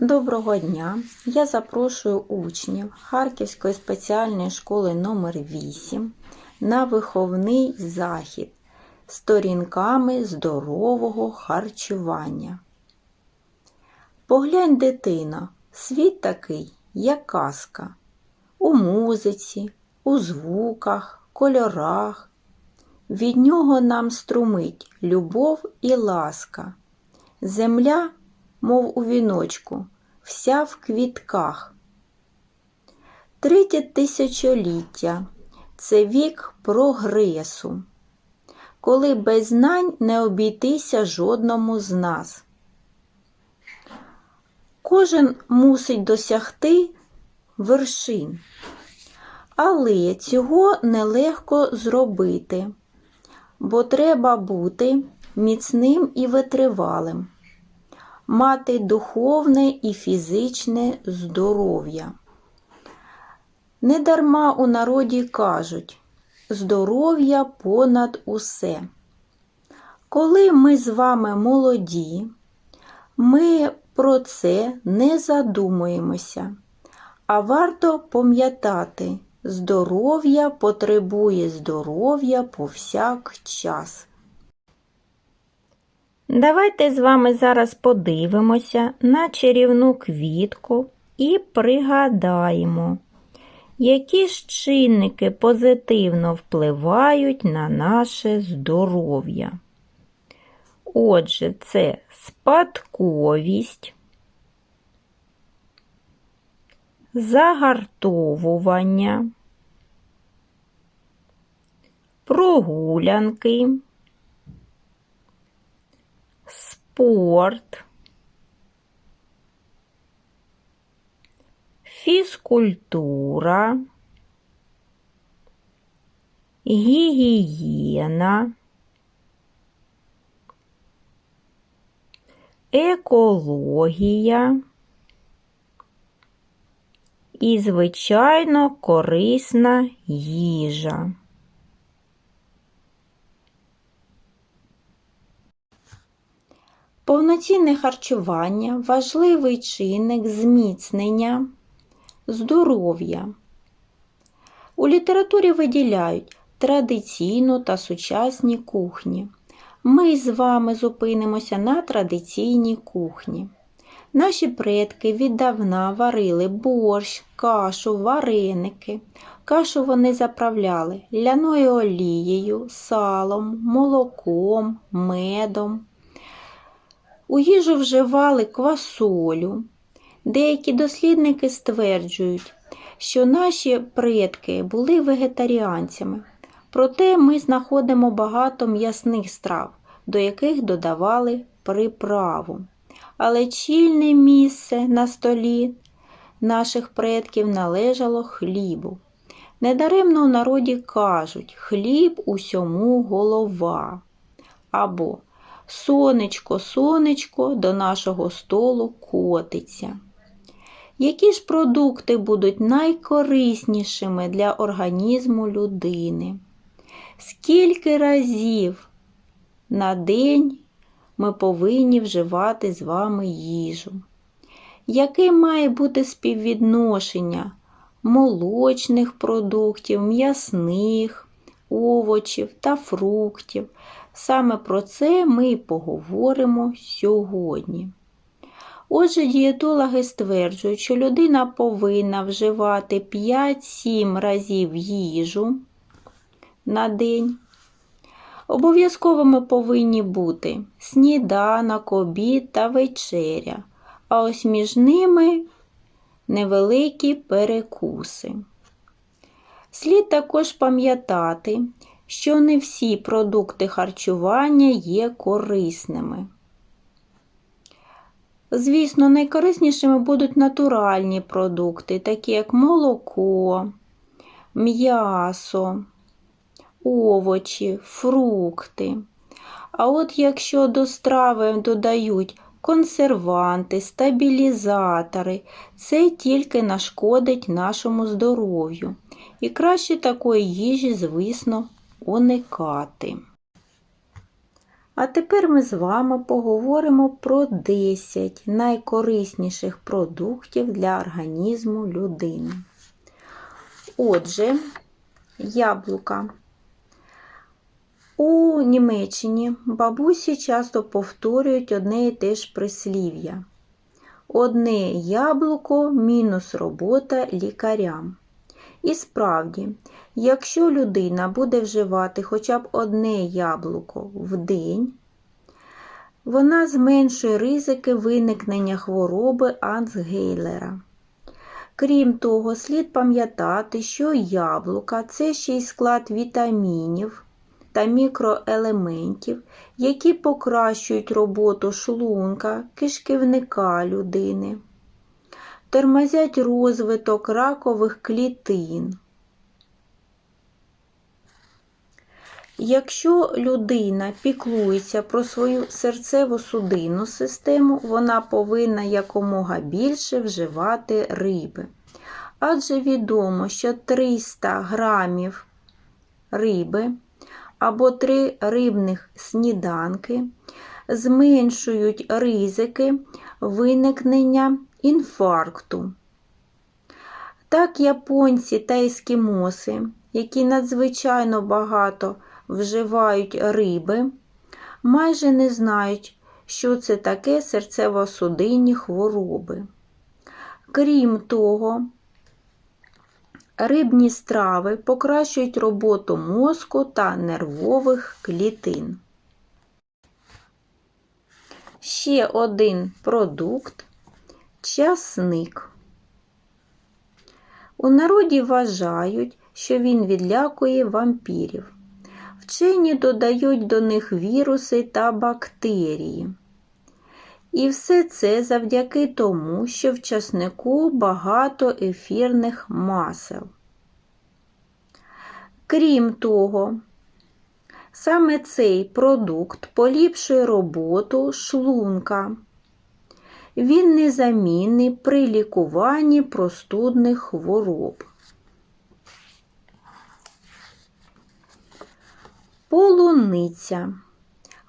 Доброго дня! Я запрошую учнів Харківської спеціальної школи номер 8 на виховний захід сторінками здорового харчування. Поглянь, дитино, світ такий, як казка, у музиці, у звуках, кольорах. Від нього нам струмить любов і ласка. Земля, мов у віночку, вся в квітках. Третє тисячоліття це вік прогресу, коли без знань не обійтися жодному з нас. Кожен мусить досягти вершин, але цього нелегко зробити, бо треба бути міцним і витривалим мати духовне і фізичне здоров'я. Недарма у народі кажуть здоров'я понад усе. Коли ми з вами молоді, ми про це не задумуємося, а варто пам'ятати, здоров'я потребує здоров'я повсякчас. Давайте з вами зараз подивимося на чарівну квітку і пригадаємо, які ж чинники позитивно впливають на наше здоров'я. Отже, це спадковість, загартовування, прогулянки спорт, фізкультура, гігієна, екологія і, звичайно, корисна їжа. Повноцінне харчування важливий чинник зміцнення здоров'я. У літературі виділяють традиційну та сучасні кухні. Ми з вами зупинимося на традиційній кухні. Наші предки віддавна варили борщ, кашу, вареники. Кашу вони заправляли ляною олією, салом, молоком, медом. У їжу вживали квасолю. Деякі дослідники стверджують, що наші предки були вегетаріанцями, проте ми знаходимо багато м'ясних страв, до яких додавали приправу. Але чільне місце на столі наших предків належало хлібу. Недаремно у народі кажуть хліб усьому голова. Або Сонечко, сонечко до нашого столу котиться. Які ж продукти будуть найкориснішими для організму людини? Скільки разів на день ми повинні вживати з вами їжу? Яке має бути співвідношення молочних продуктів, м'ясних, овочів та фруктів? Саме про це ми і поговоримо сьогодні. Отже, дієтологи стверджують, що людина повинна вживати 5-7 разів їжу на день. Обов'язковими повинні бути сніданок, обід та вечеря, а ось між ними невеликі перекуси. Слід також пам'ятати, що не всі продукти харчування є корисними. Звісно, найкориснішими будуть натуральні продукти, такі як молоко, м'ясо, овочі, фрукти. А от якщо до страви додають консерванти, стабілізатори, це тільки нашкодить нашому здоров'ю. І краще такої їжі, звісно, уникати. А тепер ми з вами поговоримо про 10 найкорисніших продуктів для організму людини. Отже, яблука. У Німеччині бабусі часто повторюють одне і те ж прислів'я. Одне яблуко мінус робота лікарям. І справді, якщо людина буде вживати хоча б одне яблуко в день, вона зменшує ризики виникнення хвороби Ансгейлера. Крім того, слід пам'ятати, що яблука це ще й склад вітамінів та мікроелементів, які покращують роботу шлунка, кишківника людини, тормозять розвиток ракових клітин. Якщо людина піклується про свою серцево-судинну систему, вона повинна якомога більше вживати риби. Адже відомо, що 300 грамів риби або 3 рибних сніданки зменшують ризики виникнення інфаркту. Так, японці та ескімоси, які надзвичайно багато вживають риби, майже не знають, що це таке серцево-судинні хвороби. Крім того, рибні страви покращують роботу мозку та нервових клітин. Ще один продукт часник. У народі вважають, що він відлякує вампірів. Вчені додають до них віруси та бактерії. І все це завдяки тому, що в часнику багато ефірних масел. Крім того, саме цей продукт поліпшує роботу шлунка. Він незамінний при лікуванні простудних хвороб. Полуниця.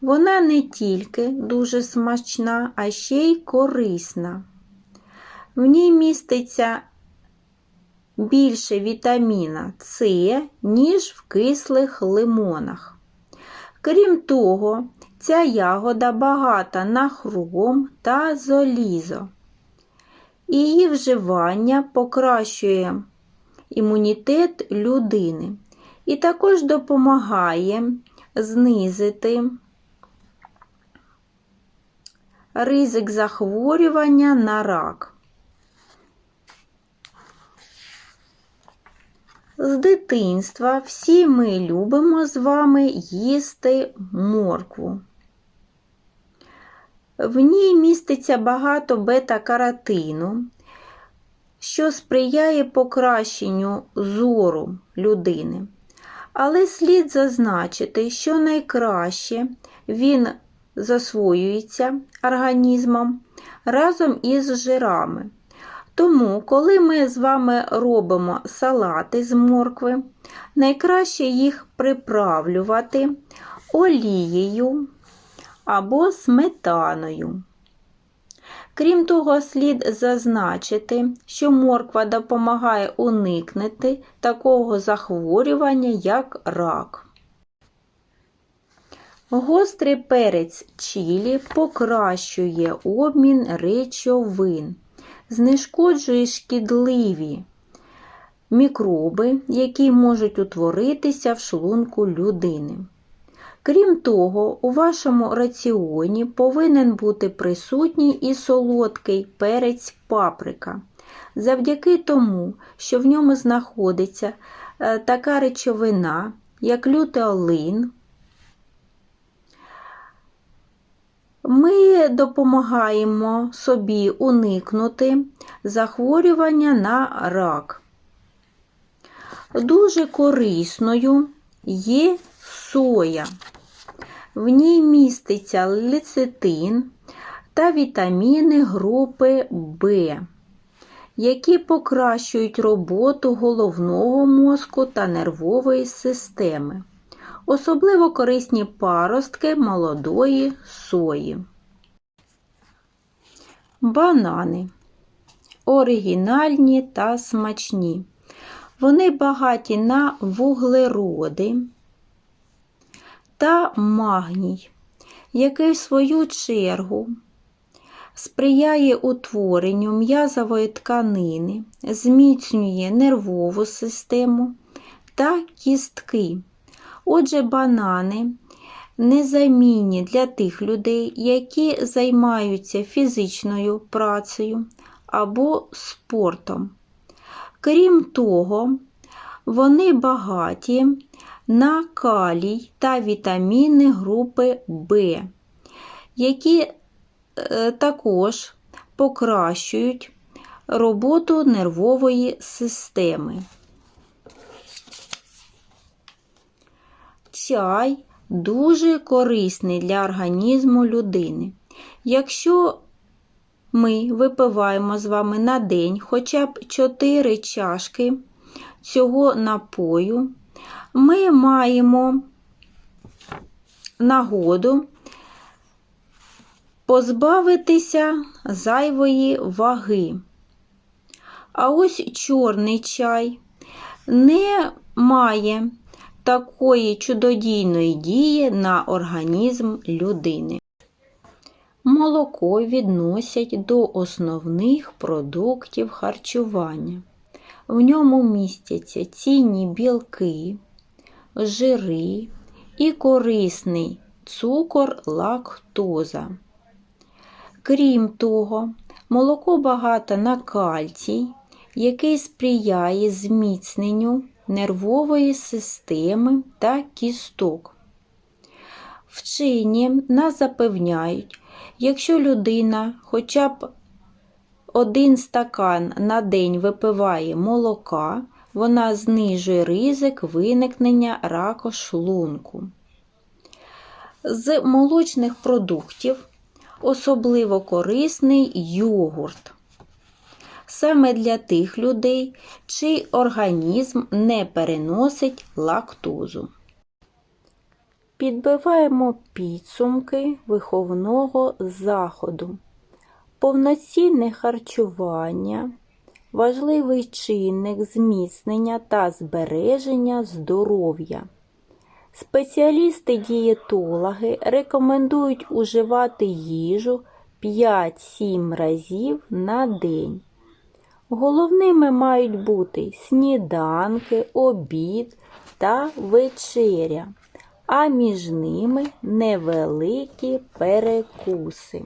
Вона не тільки дуже смачна, а ще й корисна. В ній міститься більше вітаміна С, ніж в кислих лимонах. Крім того, ця ягода багата на хром та золізо. Її вживання покращує імунітет людини і також допомагає знизити ризик захворювання на рак. З дитинства всі ми любимо з вами їсти моркву. В ній міститься багато бета-каротину, що сприяє покращенню зору людини. Але слід зазначити, що найкраще він засвоюється організмом разом із жирами. Тому, коли ми з вами робимо салати з моркви, найкраще їх приправлювати олією або сметаною. Крім того, слід зазначити, що морква допомагає уникнути такого захворювання, як рак. Гострий перець чилі покращує обмін речовин, знешкоджує шкідливі мікроби, які можуть утворитися в шлунку людини. Крім того, у вашому раціоні повинен бути присутній і солодкий перець паприка. Завдяки тому, що в ньому знаходиться е, така речовина, як лютеолин, ми допомагаємо собі уникнути захворювання на рак. Дуже корисною є соя. В ній міститься лецитин та вітаміни групи В, які покращують роботу головного мозку та нервової системи. Особливо корисні паростки молодої сої. Банани оригінальні та смачні. Вони багаті на вуглероди та магній, який в свою чергу сприяє утворенню м'язової тканини, зміцнює нервову систему та кістки. Отже, банани незамінні для тих людей, які займаються фізичною працею або спортом. Крім того, вони багаті на калій та вітаміни групи В, які е, також покращують роботу нервової системи. Чай дуже корисний для організму людини. Якщо ми випиваємо з вами на день хоча б 4 чашки цього напою, ми маємо нагоду позбавитися зайвої ваги. А ось чорний чай не має такої чудодійної дії на організм людини. Молоко відносять до основних продуктів харчування. В ньому містяться цінні білки, жири і корисний цукор лактоза. Крім того, молоко багато на кальцій, який сприяє зміцненню нервової системи та кісток. Вчені нас запевняють, якщо людина хоча б один стакан на день випиває молока, вона знижує ризик виникнення раку шлунку. З молочних продуктів особливо корисний йогурт. Саме для тих людей, чий організм не переносить лактозу. Підбиваємо підсумки виховного заходу. Повноцінне харчування важливий чинник зміцнення та збереження здоров'я. Спеціалісти-дієтологи рекомендують уживати їжу 5-7 разів на день. Головними мають бути сніданки, обід та вечеря, а між ними невеликі перекуси.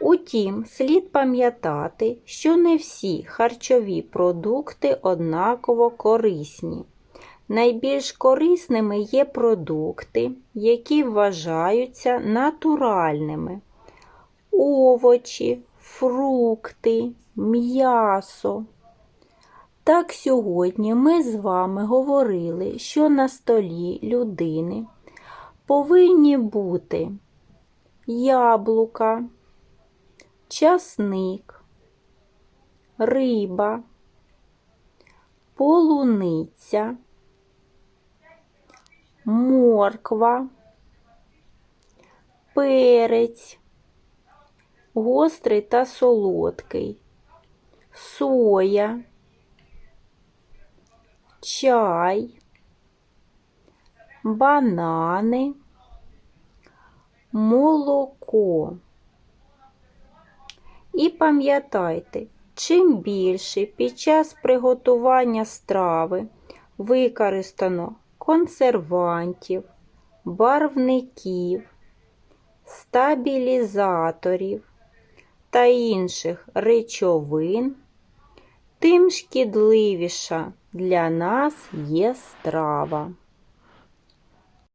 Утім, слід пам'ятати, що не всі харчові продукти однаково корисні. Найбільш корисними є продукти, які вважаються натуральними, овочі, фрукти, м'ясо. Так сьогодні ми з вами говорили, що на столі людини повинні бути яблука, часник, риба, полуниця, морква, перець, гострий та солодкий, соя, чай, банани, молоко. І пам'ятайте, чим більше під час приготування страви використано консервантів, барвників, стабілізаторів та інших речовин, тим шкідливіша для нас є страва.